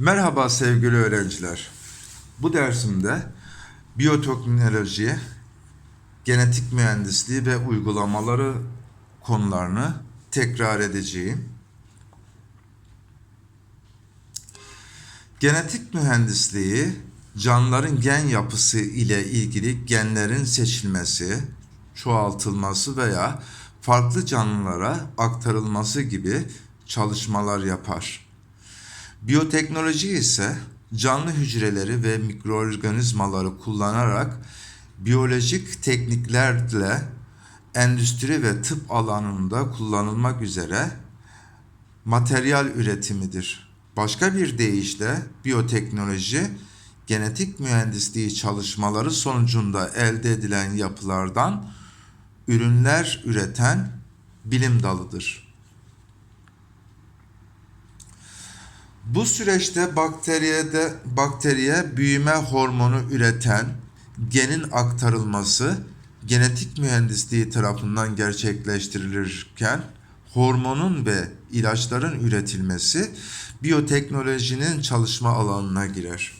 Merhaba sevgili öğrenciler. Bu dersimde biyoteknoloji, genetik mühendisliği ve uygulamaları konularını tekrar edeceğim. Genetik mühendisliği canlıların gen yapısı ile ilgili genlerin seçilmesi, çoğaltılması veya farklı canlılara aktarılması gibi çalışmalar yapar. Biyoteknoloji ise canlı hücreleri ve mikroorganizmaları kullanarak biyolojik tekniklerle endüstri ve tıp alanında kullanılmak üzere materyal üretimidir. Başka bir deyişle biyoteknoloji genetik mühendisliği çalışmaları sonucunda elde edilen yapılardan ürünler üreten bilim dalıdır. Bu süreçte bakteriyede bakteriye büyüme hormonu üreten genin aktarılması genetik mühendisliği tarafından gerçekleştirilirken hormonun ve ilaçların üretilmesi biyoteknolojinin çalışma alanına girer.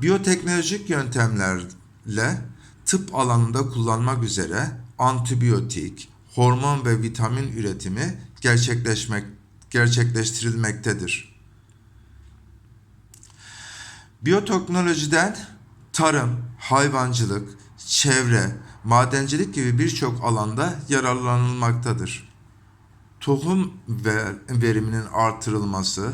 Biyoteknolojik yöntemlerle tıp alanında kullanmak üzere antibiyotik, hormon ve vitamin üretimi gerçekleşmek gerçekleştirilmektedir. Biyoteknolojiden tarım, hayvancılık, çevre, madencilik gibi birçok alanda yararlanılmaktadır. Tohum ver, veriminin artırılması,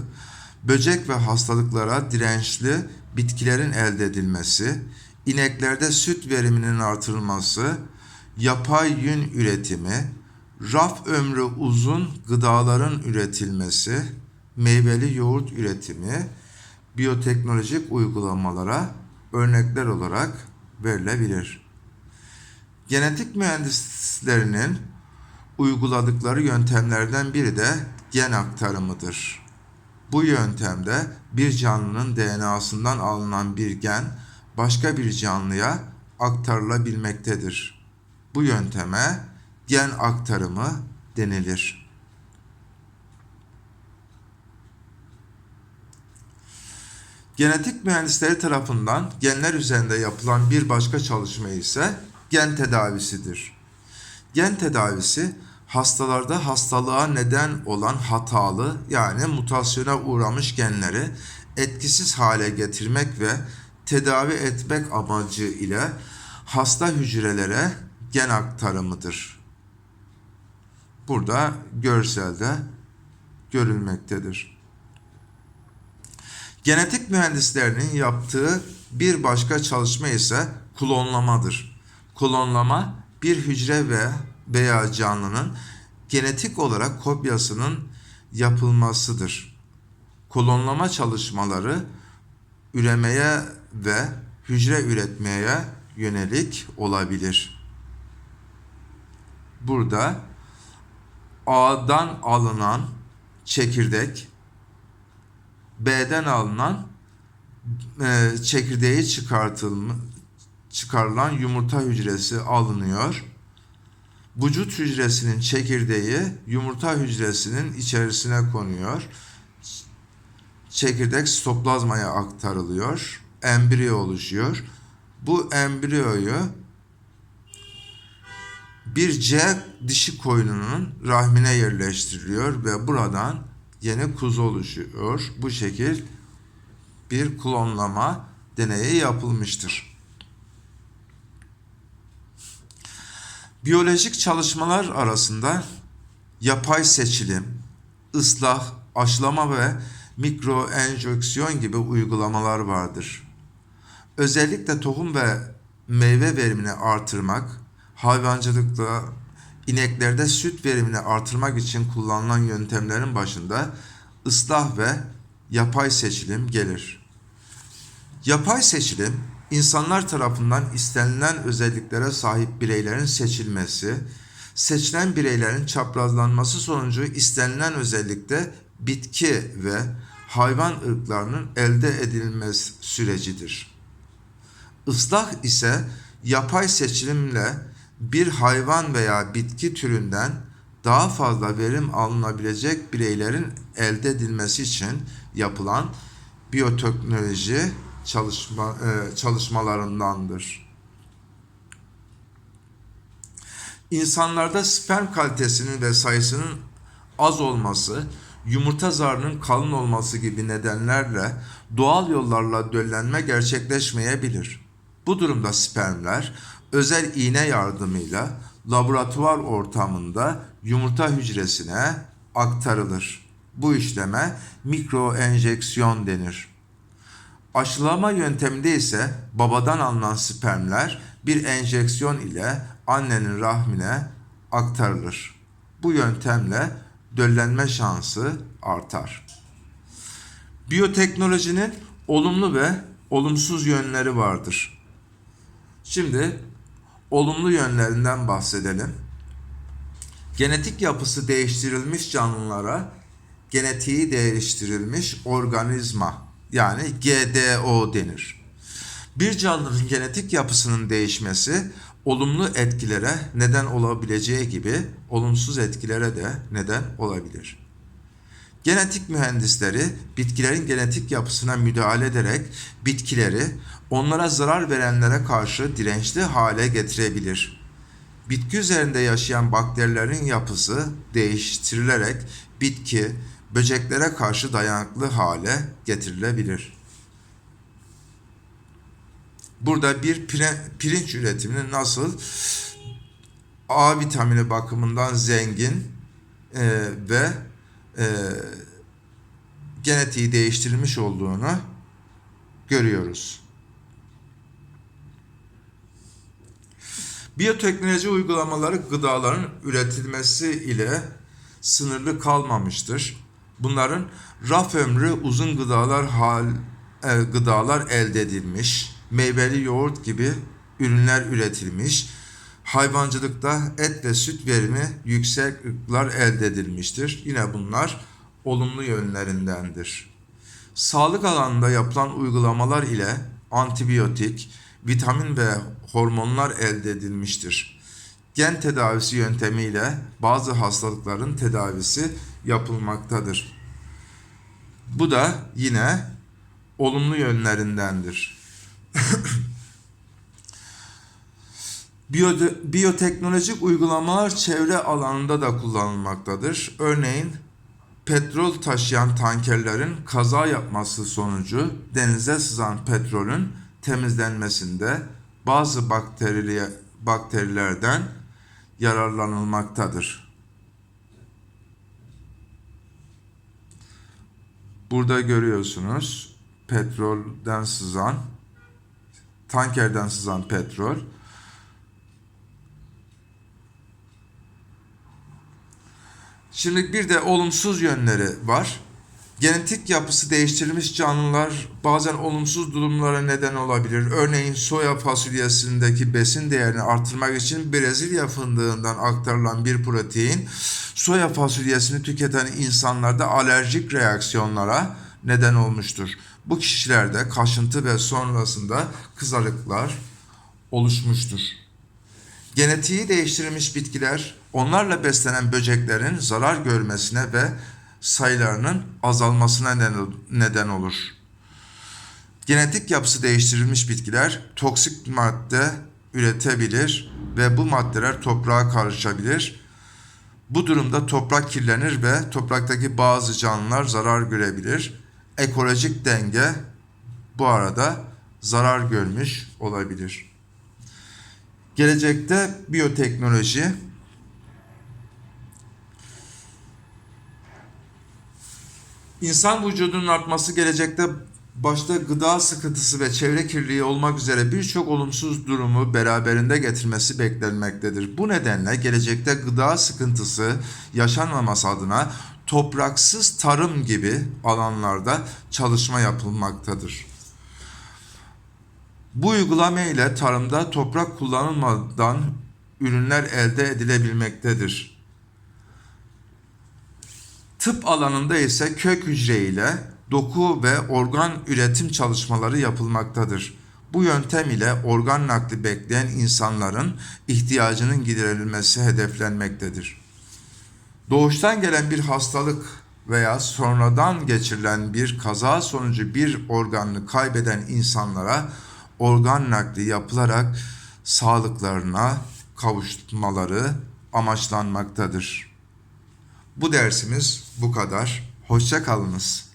böcek ve hastalıklara dirençli bitkilerin elde edilmesi, ineklerde süt veriminin artırılması, yapay yün üretimi, raf ömrü uzun gıdaların üretilmesi, meyveli yoğurt üretimi, biyoteknolojik uygulamalara örnekler olarak verilebilir. Genetik mühendislerinin uyguladıkları yöntemlerden biri de gen aktarımıdır. Bu yöntemde bir canlının DNA'sından alınan bir gen başka bir canlıya aktarılabilmektedir. Bu yönteme gen aktarımı denilir. Genetik mühendisleri tarafından genler üzerinde yapılan bir başka çalışma ise gen tedavisidir. Gen tedavisi hastalarda hastalığa neden olan hatalı yani mutasyona uğramış genleri etkisiz hale getirmek ve tedavi etmek amacı ile hasta hücrelere gen aktarımıdır. Burada görselde görülmektedir. Genetik mühendislerinin yaptığı bir başka çalışma ise klonlamadır. Klonlama bir hücre ve veya canlının genetik olarak kopyasının yapılmasıdır. Klonlama çalışmaları üremeye ve hücre üretmeye yönelik olabilir. Burada A'dan alınan çekirdek B'den alınan e, çekirdeği çıkartılma, çıkarılan yumurta hücresi alınıyor. Vücut hücresinin çekirdeği yumurta hücresinin içerisine konuyor. Çekirdek sitoplazmaya aktarılıyor. Embriyo oluşuyor. Bu embriyoyu bir C dişi koyununun rahmine yerleştiriliyor ve buradan yeni kuzu oluşuyor. Bu şekil bir klonlama deneyi yapılmıştır. Biyolojik çalışmalar arasında yapay seçilim, ıslah, aşılama ve mikroenjeksiyon gibi uygulamalar vardır. Özellikle tohum ve meyve verimini artırmak, hayvancılıkta ineklerde süt verimini artırmak için kullanılan yöntemlerin başında ıslah ve yapay seçilim gelir. Yapay seçilim, insanlar tarafından istenilen özelliklere sahip bireylerin seçilmesi, seçilen bireylerin çaprazlanması sonucu istenilen özellikte bitki ve hayvan ırklarının elde edilmesi sürecidir. Islah ise yapay seçilimle bir hayvan veya bitki türünden daha fazla verim alınabilecek bireylerin elde edilmesi için yapılan biyoteknoloji çalışma e, çalışmalarındandır. İnsanlarda sperm kalitesinin ve sayısının az olması, yumurta zarının kalın olması gibi nedenlerle doğal yollarla döllenme gerçekleşmeyebilir. Bu durumda spermler özel iğne yardımıyla laboratuvar ortamında yumurta hücresine aktarılır. Bu işleme mikroenjeksiyon denir. Aşılama yönteminde ise babadan alınan spermler bir enjeksiyon ile annenin rahmine aktarılır. Bu yöntemle döllenme şansı artar. Biyoteknolojinin olumlu ve olumsuz yönleri vardır. Şimdi olumlu yönlerinden bahsedelim. Genetik yapısı değiştirilmiş canlılara genetiği değiştirilmiş organizma yani GDO denir. Bir canlının genetik yapısının değişmesi olumlu etkilere neden olabileceği gibi olumsuz etkilere de neden olabilir. Genetik mühendisleri bitkilerin genetik yapısına müdahale ederek bitkileri onlara zarar verenlere karşı dirençli hale getirebilir. Bitki üzerinde yaşayan bakterilerin yapısı değiştirilerek bitki böceklere karşı dayanıklı hale getirilebilir. Burada bir pirinç üretiminin nasıl A vitamini bakımından zengin e, ve e, genetiği değiştirilmiş olduğunu görüyoruz. Biyoteknoloji uygulamaları gıdaların üretilmesi ile sınırlı kalmamıştır. Bunların raf ömrü uzun gıdalar hal e, gıdalar elde edilmiş, meyveli yoğurt gibi ürünler üretilmiş, hayvancılıkta et ve süt verimi yüksek ırklar elde edilmiştir. Yine bunlar olumlu yönlerindendir. Sağlık alanında yapılan uygulamalar ile antibiyotik, vitamin ve hormonlar elde edilmiştir. Gen tedavisi yöntemiyle bazı hastalıkların tedavisi yapılmaktadır. Bu da yine olumlu yönlerindendir. Biyo- biyoteknolojik uygulamalar çevre alanında da kullanılmaktadır. Örneğin petrol taşıyan tankerlerin kaza yapması sonucu denize sızan petrolün temizlenmesinde bazı bakterili, bakterilerden yararlanılmaktadır. Burada görüyorsunuz petrolden sızan, tankerden sızan petrol. Şimdi bir de olumsuz yönleri var. Genetik yapısı değiştirilmiş canlılar bazen olumsuz durumlara neden olabilir. Örneğin soya fasulyesindeki besin değerini artırmak için Brezilya fındığından aktarılan bir protein soya fasulyesini tüketen insanlarda alerjik reaksiyonlara neden olmuştur. Bu kişilerde kaşıntı ve sonrasında kızarıklar oluşmuştur. Genetiği değiştirilmiş bitkiler onlarla beslenen böceklerin zarar görmesine ve sayılarının azalmasına neden- olur. Genetik yapısı değiştirilmiş bitkiler toksik madde üretebilir ve bu maddeler toprağa karışabilir. Bu durumda toprak kirlenir ve topraktaki bazı canlılar zarar görebilir. Ekolojik denge bu arada zarar görmüş olabilir. Gelecekte biyoteknoloji İnsan vücudunun artması gelecekte başta gıda sıkıntısı ve çevre kirliliği olmak üzere birçok olumsuz durumu beraberinde getirmesi beklenmektedir. Bu nedenle gelecekte gıda sıkıntısı yaşanmaması adına topraksız tarım gibi alanlarda çalışma yapılmaktadır. Bu uygulama ile tarımda toprak kullanılmadan ürünler elde edilebilmektedir. Tıp alanında ise kök hücre ile doku ve organ üretim çalışmaları yapılmaktadır. Bu yöntem ile organ nakli bekleyen insanların ihtiyacının giderilmesi hedeflenmektedir. Doğuştan gelen bir hastalık veya sonradan geçirilen bir kaza sonucu bir organını kaybeden insanlara organ nakli yapılarak sağlıklarına kavuşmaları amaçlanmaktadır. Bu dersimiz bu kadar. Hoşça kalınız.